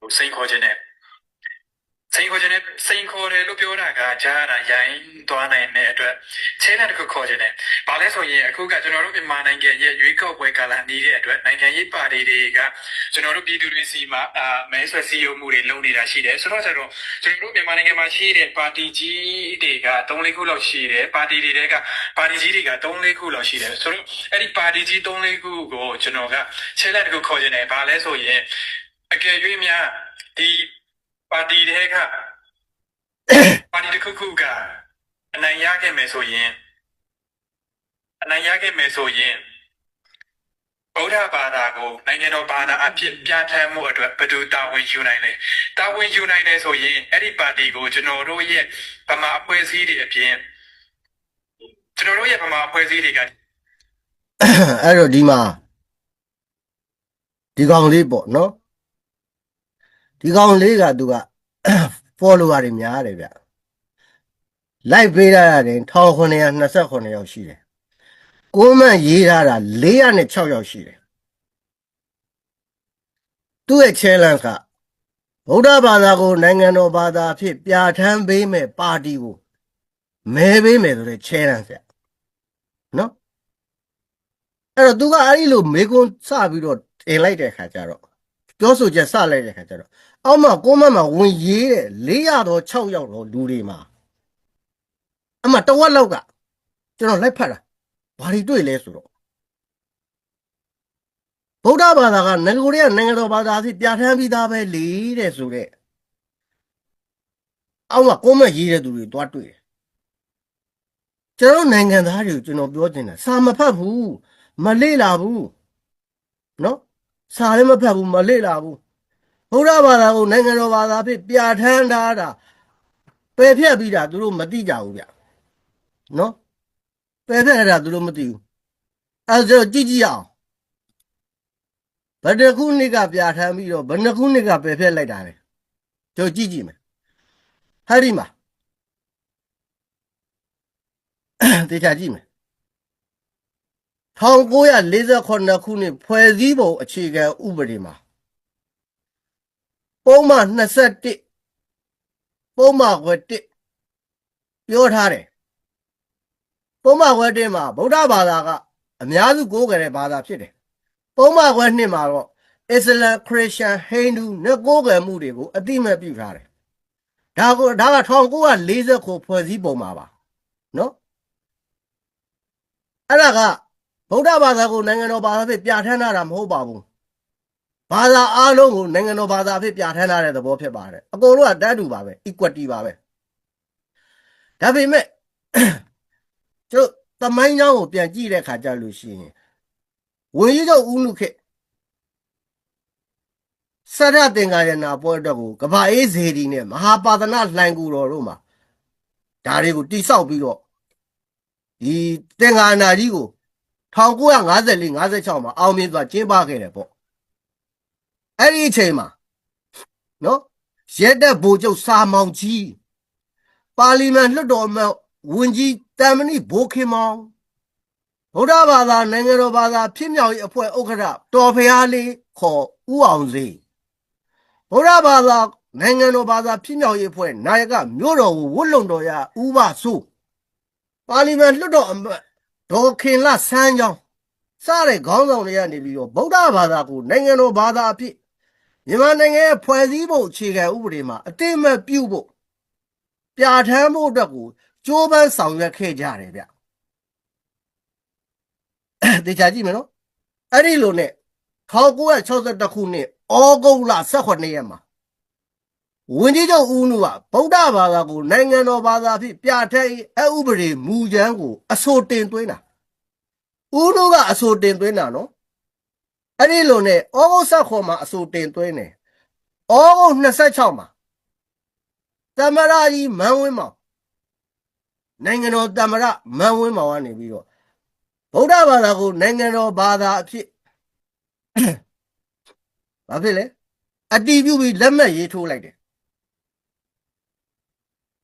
ဟိုစိန်ခေါ်ခြင်းနဲ့စိန်ခေါ်ခြင်းနဲ့စိန်ခေါ်တယ်လို့ပြောတာကကြားရတာရိုင်းသွားနိုင်တဲ့အတွက်ချဲတဲ့တစ်ခုခေါ်ခြင်းနဲ့ဘာလဲဆိုရင်အခုကကျွန်တော်တို့မြန်မာနိုင်ငံရဲ့ရွေးကောက်ပွဲကာလနေတဲ့အတွက်နိုင်ငံရေးပါတီတွေကကျွန်တော်တို့ပြည်သူတွေစီမှာအာမဲဆွယ်စည်းရုံးမှုတွေလုပ်နေတာရှိတယ်ဆိုတော့ဆိုတော့ကျွန်တော်တို့မြန်မာနိုင်ငံမှာရှိတဲ့ပါတီကြီးတွေက3လေးခုလောက်ရှိတယ်ပါတီတွေကပါတီကြီးတွေက3လေးခုလောက်ရှိတယ်ဆိုတော့အဲ့ဒီပါတီကြီး3လေးခုကိုကျွန်တော်ကချဲတဲ့တစ်ခုခေါ်ခြင်းနဲ့ဘာလဲဆိုရင် အကယ်၍များဒီပါတီတွေကပါတီတစ်ခုခုကအနိုင်ရခဲ့မယ်ဆိုရင်အနိုင်ရခဲ့မယ်ဆိုရင်ဗုဒ္ဓဘာသာကိုနိုင်ငံတော်ဘာသာအဖြစ်ပြဋ္ဌာန်းမှုအတွက်ဘယ်သူတာဝန်ယူနိုင်လဲတာဝန်ယူနိုင်တယ်ဆိုရင်အဲ့ဒီပါတီကိုကျွန်တော်တို့ရဲ့ဗမာအဖွဲ့အစည်းတွေအပြင်ကျွန်တော်တို့ရဲ့ဗမာအဖွဲ့အစည်းတွေကအဲ့တော့ဒီမှာဒီကောင်လေးပေါ့နော် ဒီကောင်လေးကသူက follower တွေများတယ်ဗျ live ပေးရတာတင်1928ယောက်ရှိတယ်ကိုမန့်ရေးထားတာ406ယောက်ရှိတယ်သူ့ရဲ့ challenge ကဗုဒ္ဓဘာသာကိုနိုင်ငံတော်ဘာသာအဖြစ်ပြဋ္ဌာန်းပေးမဲ့ပါတီကိုမဲပေးမယ်ဆိုတဲ့ challenge ဗျနော်အဲ့တော့သူကအဲ့ဒီလိုမေကွန်းစပြီးတော့တင်လိုက်တဲ့ခါကျတော့ပြောဆိုချက်စလိုက်တဲ့ခါကျတော့ အောက်မှာကိုမတ်မှာဝင်ရေးတဲ့400တော့6ယောက်တော့လူတွေမှာအမှတဝက်လောက်ကကျွန်တော်လိုက်ဖတ်တာဘာတွေတွေ့လဲဆိုတော့ဗုဒ္ဓဘာသာကငကိုတွေကနိုင်ငံတော်ဘာသာအဖြစ်ပြဋ္ဌာန်းပြီးသားပဲလေတဲ့ဆိုတဲ့အောက်မှာကိုမတ်ရေးတဲ့သူတွေတွားတွေ့တယ်ကျွန်တော်နိုင်ငံသားတွေကိုကျွန်တော်ပြောချင်တာစာမဖတ်ဘူးမလေ့လာဘူးနော်စာလည်းမဖတ်ဘူးမလေ့လာဘူး ဘုရားဘာသာကိုနိုင်ငံတော်ဘာသာဖြစ်ပြဋ္ဌာန်းထားတာပယ်ဖြတ်ပြီးတာသူတို့မသိကြဘူးဗျနော်ပယ်ဖြတ်ရတာသူတို့မသိဘူးအဲဒါဆိုကြည့်ကြည့်အောင်ဘယ်တစ်ခုနှစ်ကပြဋ္ဌာန်းပြီးတော့ဘယ်နှစ်ခုနှစ်ကပယ်ဖြတ်လိုက်တာလဲတို့ကြည့်ကြည့်မယ်ဟဲ့ဒီမှာတေချာကြည့်မယ်1948ခုနှစ်ဖွဲ့စည်းပုံအခြေခံဥပဒေမှာ ပုံမှန်21ပုံမှန်ခွဲ1ပြောထားတယ်ပုံမှန်ခွဲ1မှာဗုဒ္ဓဘာသာကအများစုကိုးကွယ်တဲ့ဘာသာဖြစ်တယ်ပုံမှန်ခွဲ2မှာတော့အစ္စလမ်ခရစ်ယာန်ဟိန္ဒူနဲ့ကိုးကွယ်မှုတွေကိုအတိအမဲ့ပြုထားတယ်ဒါကိုဒါက1940ခုဖွဲ့စည်းပုံမှာပါနော်အဲ့ဒါကဗုဒ္ဓဘာသာကိုနိုင်ငံတော်ဘာသာဖြစ်ပြဋ္ဌာန်းတာမဟုတ်ပါဘူး ဘာသာအားလုံးကိုနိုင်ငံတော်ဘာသာဖြစ်ပြဋ္ဌာန်းထားတဲ့သဘောဖြစ်ပါတယ်အကုန်လုံးကတန်းတူပါပဲ equity ပါပဲဒါပေမဲ့ကျတို့သမိုင်းကြောင်းကိုပြန်ကြည့်တဲ့ခါကျလို့ရှိရင်ဝင်းကြီးတို့ဦးနုခေတ်စရသင်္ကာရနာပွဲအတွက်ကိုကဘာအေးဇေဒီနဲ့မဟာပါဒနာလှိုင်ကူတော်တို့မှာဒါတွေကိုတိဆောက်ပြီးတော့ဒီတင်္ဂါနာကြီးကို1954 56မှာအောင်မြင်စွာကျင်းပခဲ့တယ်ပေါ့ အဲ့ဒီအချိန်မှာနော်ရဲတပ်ဗိုလ်ချုပ်စာမောင်ကြီးပါလီမန်လွှတ်တော်အမတ်ဝန်ကြီးတမ်မဏိဘိုးခင်မောင်ဗုဒ္ဓဘာသာနိုင်ငံတော်ဘာသာဖြစ်မြောက်ရေးအဖွဲ့ဥက္ကဋ္ဌတော်ဖျားလေးခေါ်ဦးအောင်စေဗုဒ္ဓဘာသာနိုင်ငံတော်ဘာသာဖြစ်မြောက်ရေးအဖွဲ့နာယကမြို့တော်ကိုဝတ်လုံတော်ရဦးဘဆိုးပါလီမန်လွှတ်တော်အမတ်ဒေါ်ခင်လဆန်းချောင်းစတဲ့ခေါင်းဆောင်တွေကနေပြီးတော့ဗုဒ္ဓဘာသာကိုနိုင်ငံတော်ဘာသာအဖြစ် မြန်မာနိုင်ငံရဲ့ဖွဲ့စည်းပုံအခြေခံဥပဒေမှာအတိအမဲ့ပြုဖို့ပြဋ္ဌာန်းဖို့အတွက်ကိုကြိုးပမ်းဆောင်ရွက်ခဲ့ကြတယ်ဗျတေချာကြည့်မယ်နော်အဲ့ဒီလိုနဲ့1962ခုနှစ်ဩဂုတ်လ18ရက်မှာဝင်ကြီးချုပ်ဦးနုကဗုဒ္ဓဘာသာကိုနိုင်ငံတော်ဘာသာဖြစ်ပြဋ္ဌာန်းရေးအဥပဒေမူကြမ်းကိုအဆိုတင်သွင်းတာဦးနုကအဆိုတင်သွင်းတာနော် အဲ့ဒီလိုနဲ့ဩဂုတ်ဆက်ခွန်မှာအဆိုတင်သွင်းတယ်ဩဂုတ်26မှာသမရကြီးမန်းဝင်းမောင်နိုင်ငံတော်သမရမန်းဝင်းမောင်ကနေပြီးတော့ဗုဒ္ဓဘာသာကိုနိုင်ငံတော်ဘာသာအဖြစ်ဘာဖြစ်လဲအတီးပြုပြီးလက်မှတ်ရေးထိုးလိုက်တယ်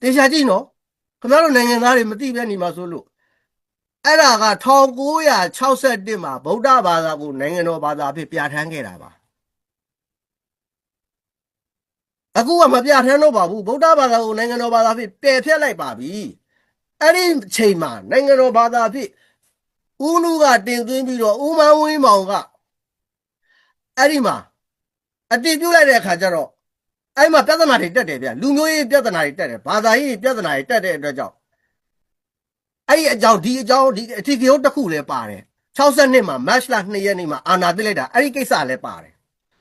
တေချာကြည့်နော်ခင်ဗျားတို့နိုင်ငံသားတွေမသိပဲနေမှာဆိုလို့ အဲ့ဒါက1961မှာဗုဒ္ဓဘာသာကိုနိုင်ငံတော်ဘာသာအဖြစ်ပြဋ္ဌာန်းခဲ့တာပါအခုကမပြထမ်းတော့ပါဘူးဗုဒ္ဓဘာသာကိုနိုင်ငံတော်ဘာသာဖြစ်ပယ်ဖျက်လိုက်ပါပြီအဲ့ဒီအချိန်မှာနိုင်ငံတော်ဘာသာဖြစ်ဦးနုကတင်သွင်းပြီးတော့ဦးမန်းဝင်းမောင်ကအဲ့ဒီမှာအတည်ပြုလိုက်တဲ့အခါကျတော့အဲ့မှာပြဿနာတွေတက်တယ်ဗျလူမျိုးရေးပြဿနာတွေတက်တယ်ဘာသာရေးပြဿနာတွေတက်တဲ့အတွက်ကြောင့် အဲ့ဒီအကြောင်းဒီအကြောင်းဒီအထီကရုပ်တစ်ခုလည်းပါတယ်62မှာ match လ2ရက်နေ့မှာအာနာသိလိုက်တာအဲ့ဒီကိစ္စလည်းပါတယ်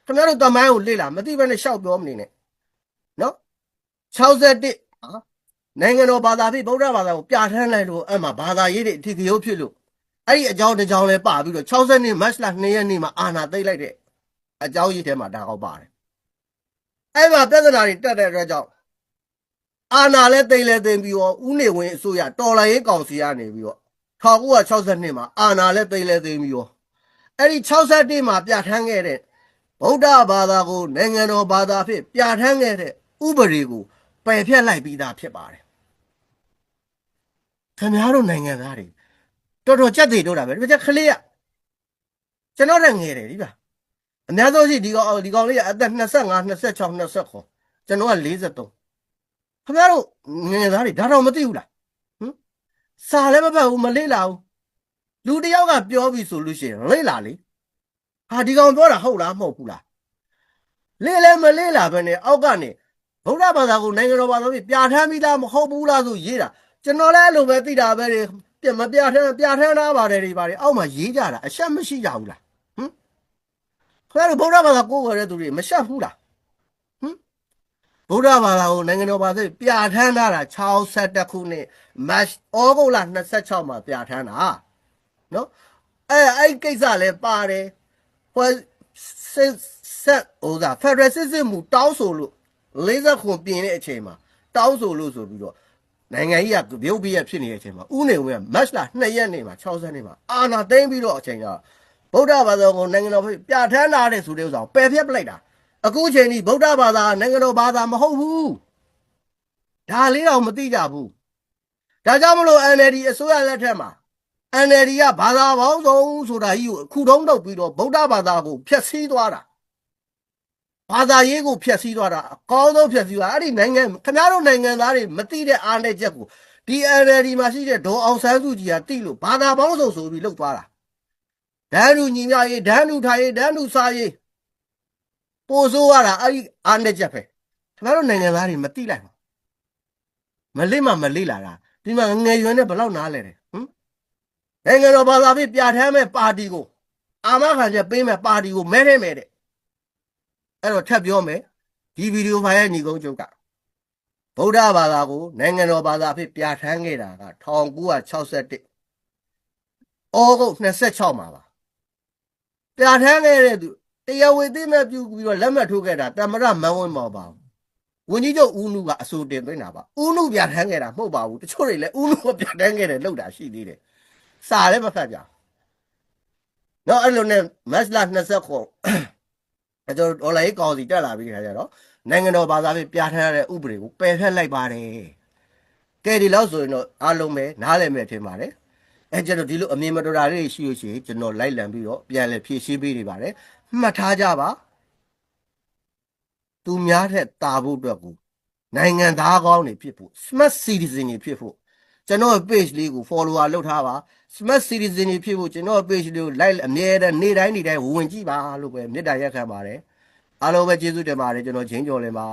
ခင်ဗျားတို့တမန်ကိုလေ့လာမသိဘဲနဲ့ရှောက်ပြောမနေနဲ့နော်61ဟာနိုင်ငံတော်ဘာသာဖြစ်ဗုဒ္ဓဘာသာကိုပြဋ္ဌာန်းလိုက်လို့အဲ့မှာဘာသာရေးတွေအထီးကရုပ်ဖြစ်လို့အဲ့ဒီအကြောင်းတစ်ကြောင်းလဲပါပြီးတော့60နှစ်မတ်လ2ရက်နေ့မှာအာဏာသိမ်းလိုက်တဲ့အကြောင်းရေးထဲမှာဒါကောက်ပါတယ်အဲ့မှာပြဿနာတွေတက်တဲ့အတွက်ကြောင့် အာဏာလဲသိမ်းလဲသိမ်းပြီးတော့ဦးနေဝင်းအစိုးရတော်လှန်ရေးကောင်စီကနေပြီးတော့1962မှာအာဏာလဲသိမ်းလဲသိမ်းပြီးတော့အဲ့ဒီ61မှာပြဋ္ဌာန်းခဲ့တဲ့ဗုဒ္ဓဘာသာကိုနိုင်ငံတော်ဘာသာဖြစ်ပြဋ္ဌာန်းခဲ့တဲ့ဥပဒေကိုပယ်ဖျက်လိုက်ပြီးသားဖြစ်ပါတယ်ခင်ဗျားတို့နိုင်ငံသားတွေတော်တော်ကြက်သေးတော့တာပဲဒီကလေးကကျွန်တော်လည်းငယ်တယ်ဒီပါအများဆုံးရှိဒီကောင်ဒီကောင်လေးကအသက်25 26 29ကျွန်တော်က43 ခင်ဗျားတို့ငယ်သားတွေဒါတော့မသိဘူးလားဟမ်စာလည်းမပတ်ဘူးမလေ့လာဘူးလူတစ်ယောက်ကပြောပြီဆိုလို့ရှိရင်လေ့လာလေဟာဒီကောင်ပြောတာဟုတ်လားမဟုတ်ဘူးလားလေလဲမလေလာပဲနဲ့အောက်ကနေဗုဒ္ဓဘာသာကိုနိုင်ငံတော်ဘာသာပြီးပြဋ္ဌာန်းပြီးသားမဟုတ်ဘူးလားဆိုရေးတာကျွန်တော်လည်းအဲ့လိုပဲသိတာပဲတွေပြမပြဋ္ဌာန်းပြဋ္ဌာန်းထားပါတယ်တွေပါတယ်အောက်မှာရေးကြတာအရှက်မရှိကြဘူးလားဟမ်ခင်ဗျားတို့ဗုဒ္ဓဘာသာကိုယ်ဝယ်တဲ့သူတွေမရှက်ဘူးလားဟမ် ဗုဒ္ဓဘာသာကိုနိုင်ငံတော်ဘာသာပြဋ္ဌာန်းထားတာ62ခုနှစ်မတ်ဩဂုတ်လ26မှာပြဋ္ဌာန်းတာနော်အဲအဲ့ကိစ္စလည်းပါတယ်ဟိုဆက်ဆက်ဟိုကဖက်ဒရယ်စစ်စစ်မှုတောင်းဆိုလို့40ခွန်ပြင်တဲ့အချိန်မှာတောင်းဆိုလို့ဆိုပြီးတော့နိုင်ငံကြီးကပြုတ်ပြည့်ဖြစ်နေတဲ့အချိန်မှာဥနေဝင်ကမတ်လ2ရက်နေ့မှာ60နေ့မှာအာနာသိမ့်ပြီးတော့အချိန်ကဗုဒ္ဓဘာသာကိုနိုင်ငံတော်ပြဋ္ဌာန်းထားတဲ့ဆိုတဲ့ဥစ္စာကိုပယ်ဖျက်ပလိုက်တာ အခုချိန်ကြီးဗုဒ္ဓဘာသာနိုင်ငံတော်ဘာသာမဟုတ်ဘူးဒါလေးတော့မသိကြဘူးဒါကြောင့်မလို့ NLD အစိုးရလက်ထက်မှာ NLD ကဘာသာပေါင်းစုံဆိုတာကြီးကိုအခုတုံးတော့ပြီးတော့ဗုဒ္ဓဘာသာကိုဖျက်ဆီးသွားတာဘာသာရေးကိုဖျက်ဆီးသွားတာအကောင်းဆုံးဖျက်ဆီးသွားအဲ့ဒီနိုင်ငံခင်ဗျားတို့နိုင်ငံသားတွေမသိတဲ့အားနဲ့ချက်ကိုဒီ NLD မှာရှိတဲ့ဒေါ်အောင်ဆန်းစုကြည်ကတိလို့ဘာသာပေါင်းစုံဆိုပြီးလုပ်သွားတာဒန်းလူညီမရေးဒန်းလူထားရေးဒန်းလူစားရေး ပို့ဆိုးရတာအဲ့ဒီအားနဲ့ချက်ပဲခင်ဗျားတို့နိုင်ငံသားတွေမသိလိုက်ဘူးမလိမ့်မမလိမ့်လာတာဒီမှာငယ်ရွယ်နဲ့ဘယ်လောက်နားလဲတယ်ဟမ်နိုင်ငံတော်ဘာသာဖြင့်ပြဋ္ဌာန်းမဲ့ပါတီကိုအာမခံချက်ပေးမဲ့ပါတီကိုမဲထဲမဲ့တဲ့အဲ့တော့ထပ်ပြောမယ်ဒီဗီဒီယိုဖိုင်ရဲ့ညီကုန်းချုပ်ကဗုဒ္ဓဘာသာကိုနိုင်ငံတော်ဘာသာဖြင့်ပြဋ္ဌာန်းခဲ့တာက1961ဩဂုတ်26မှာပါပြဋ္ဌာန်းခဲ့တဲ့သူ တရားဝင်သိမဲ့ပြုပြီးတော့လက်မှတ်ထိုးခဲ့တာတမရမန်းဝင်းမော်ပါဝန်ကြီးချုပ်ဦးနုကအဆိုတင်သွင်းတာပါဦးနုပြဋ္ဌာန်းခဲ့တာမဟုတ်ပါဘူးတချို့တွေလည်းဦးနုကပြဋ္ဌာန်းခဲ့တယ်လောက်တာရှိသေးတယ်စာလည်းမဖတ်ကြဘူး။နော်အဲ့လိုနဲ့မတ်လ20ခုအဲ့တော့ဒေါ်လာရေးကောင်စီတက်လာပြီးခါကျတော့နိုင်ငံတော်ဘာသာဖြင့်ပြဋ္ဌာန်းရတဲ့ဥပဒေကိုပယ်ဖျက်လိုက်ပါတယ်။ကဲဒီလောက်ဆိုရင်တော့အားလုံးပဲနားလည်မယ်ထင်ပါတယ်။အဲကျတော့ဒီလိုအမြင်မတော်တာလေးရှိလို့ရှိရင်ကျွန်တော်လိုက်လံပြီးတော့ပြန်လည်ဖြည့်ရှင်းပေးနေပါတယ်။ မှတ်ထားကြပါ။သူများထက်တာဖို့အတွက်ကိုနိုင်ငံသားကောင်းတွေဖြစ်ဖို့ smart citizen တွေဖြစ်ဖို့ကျွန်တော် page လေးကို follower လုပ်ထားပါ smart citizen တွေဖြစ်ဖို့ကျွန်တော် page လေးကို like အမြဲတမ်းနေ့တိုင်းနေ့တိုင်းဝင်ကြည့်ပါလို့ပဲမေတ္တာရက်ခံပါတယ်အားလုံးပဲကျေးဇူးတင်ပါတယ်ကျွန်တော်ချင်းကြော်လင်ပါ